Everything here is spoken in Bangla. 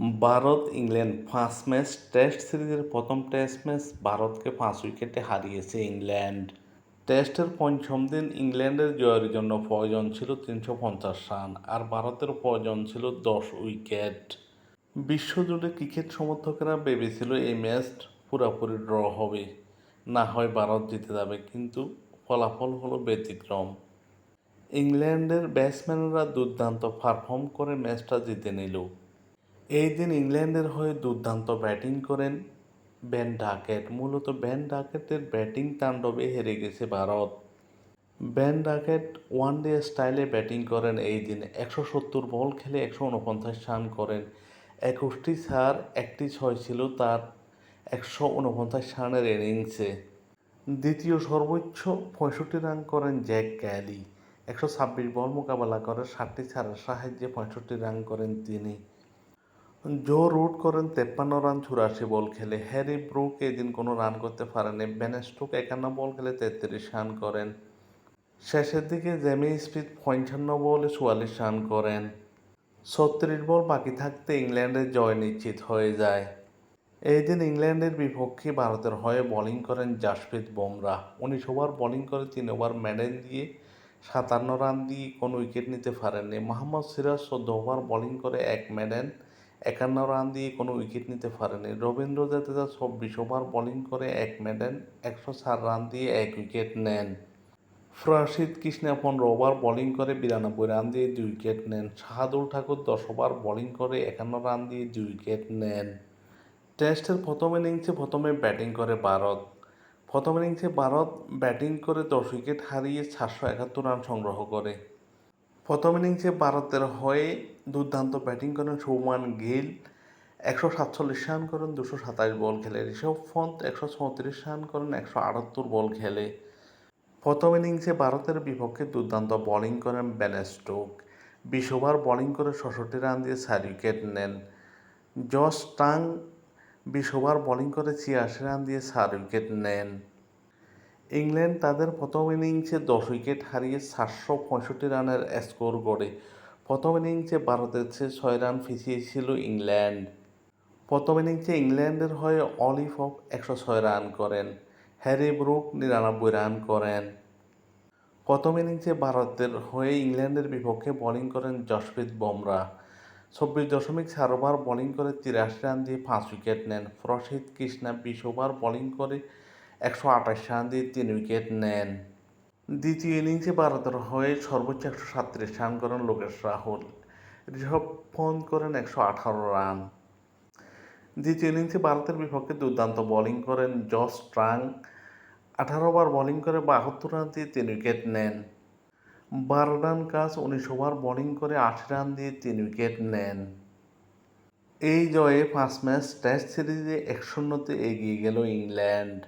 ভারত, ইংল্যান্ড পাঁচ ম্যাচ, টেস্ট সিরিজের প্রথম টেস্ট ম্যাচ ভারতকে পাঁচ উইকেটে হারিয়েছে ইংল্যান্ড। টেস্টের পঞ্চম দিন ইংল্যান্ডের জয়ের জন্য প্রয়োজন ছিল তিনশো পঞ্চাশ রান আর ভারতের প্রয়োজন ছিল দশ উইকেট। বিশ্বজুড়ে ক্রিকেট সমর্থকেরা ভেবেছিল এই ম্যাচ পুরোপুরি ড্র হবে। না হয় ভারত জিতে যাবে, কিন্তু ফলাফল হলো ব্যতিক্রম। ইংল্যান্ডের ব্যাটসম্যানরা দুর্দান্ত পারফর্ম করে ম্যাচটা জিতে নিল। এই দিন ইংল্যান্ডের হয়ে দুর্দান্ত ব্যাটিং করেন ব্যান ডাকেট। মূলত ব্যান ডাকেটের ব্যাটিং তাণ্ডবে হেরে গেছে Bharat. Ben Duckett one day স্টাইলে ব্যাটিং করেন এই দিন একশো সত্তর বল খেলে একশো উনপঞ্চাশ রান করেন। একুশটি সার একটি ছয় ছিল তার একশো উনপঞ্চাশ রানের ইনিংসে। দ্বিতীয় সর্বোচ্চ পঁয়ষট্টি রান করেন জ্যাক ক্যালি। একশো ছাব্বিশ বল মোকাবেলা করে ষাটটি ছাড়ার সাহায্যে পঁয়ষট্টি রান করেন তিনি। জো রুট করেন তেপ্পান্ন রান চুরাশি বল খেলে। হ্যারি ব্রুক এদিন কোনো রান করতে পারেনি। বেন স্টোক একান্ন বল খেলে তেত্রিশ রান করেন। শেষের দিকে জেমি স্পিড পঞ্চান্ন বলে চুয়াল্লিশ রান করেন। ছত্রিশ বল বাকি থাকতে ইংল্যান্ডের জয় নিশ্চিত হয়ে যায়। এই দিন ইংল্যান্ডের বিপক্ষে ভারতের হয়ে বোলিং করেন জাসপ্রীত বুমরা। উনিশ ওভার বোলিং করে তিন ওভার মেডেন দিয়ে সাতান্ন রান দিয়ে কোনো উইকেট নিতে পারেননি। মোহাম্মদ সিরাজ চোদ্দ ওভার বোলিং করে এক মেডেন একান্ন রান দিয়ে কোনো উইকেট নিতে পারেনি। রবীন্দ্র জাদেজা চব্বিশ ওভার বোলিং করে এক মেডেন একশো চার রান দিয়ে এক উইকেট নেন। ফরাশিদ কৃষ্ণা পনেরো ওভার বোলিং করে বিরানব্বই রান দিয়ে দুই উইকেট নেন। শাহাদুল ঠাকুর দশ ওভার বোলিং করে একান্ন রান দিয়ে দুই উইকেট নেন। টেস্টের প্রথম ইনিংসে প্রথমে ব্যাটিং করে ভারত। প্রথম ইনিংসে ভারত ব্যাটিং করে দশ উইকেট হারিয়ে চারশো একাত্তর রান সংগ্রহ করে। প্রথম ইনিংসে ভারতের হয়ে দুর্দান্ত ব্যাটিং করেন সৌমান গিল। একশো সাতচল্লিশ রান করেন, দুশো সাতাশ বল খেলে ঋষভ পন্থ। একশো চৌত্রিশ রান করেন, একশো আটাত্তর বল খেলে। প্রথম ইনিংসে ভারতের বিপক্ষে দুর্দান্ত বোলিং করেন বেন বিশ ওভার বোলিং করে ছষট্টি রান দিয়ে চার উইকেট নেন। জস টাং বিশ ওভার বোলিং করে ছিয়াশি রান দিয়ে চার উইকেট নেন। ইংল্যান্ড তাদের প্রথম ইনিংসে দশ উইকেট হারিয়ে সাতশো পঁয়ষট্টি রানের স্কোর গড়ে। প্রথম ইনিংসে ভারতের চেয়ে ছয় রান পিছিয়েছিল ইংল্যান্ড। প্রথম ইনিংসে ইংল্যান্ডের হয়ে অলিভ অফ একশো ছয় রান করেন। হ্যারি ব্রুক নিরানব্বই রান করেন। প্রথম ইনিংসে ভারতের হয়ে ইংল্যান্ডের বিপক্ষে বোলিং করেন জসপ্রীত বুমরা। চব্বিশ দশমিক চার ওভার বোলিং করে তিরাশি রান দিয়ে পাঁচ উইকেট নেন। প্রসিদ্ধ কৃষ্ণা বিশ ওভার বোলিং করে একশো আঠাশ রান দিয়ে তিন উইকেট নেন। দ্বিতীয় ইনিংসে ভারতের হয়ে সর্বোচ্চ একশো সাতত্রিশ রান করেন লোকেশ রাহুল। ঋষভ পন্থ করেন একশো আঠারো রান। দ্বিতীয় ইনিংসে ভারতের বিপক্ষে দুর্দান্ত বোলিং করেন জস ট্রাং। আঠারো ওভার বোলিং করে বাহাত্তর রান দিয়ে তিন উইকেট নেন। বারডান কাজ, উনিশ ওভার বোলিং করে আশি রান দিয়ে তিন উইকেট নেন। এই জয়ে পাঁচ ম্যাচ টেস্ট সিরিজে এক শূন্যতে এগিয়ে গেল ইংল্যান্ড।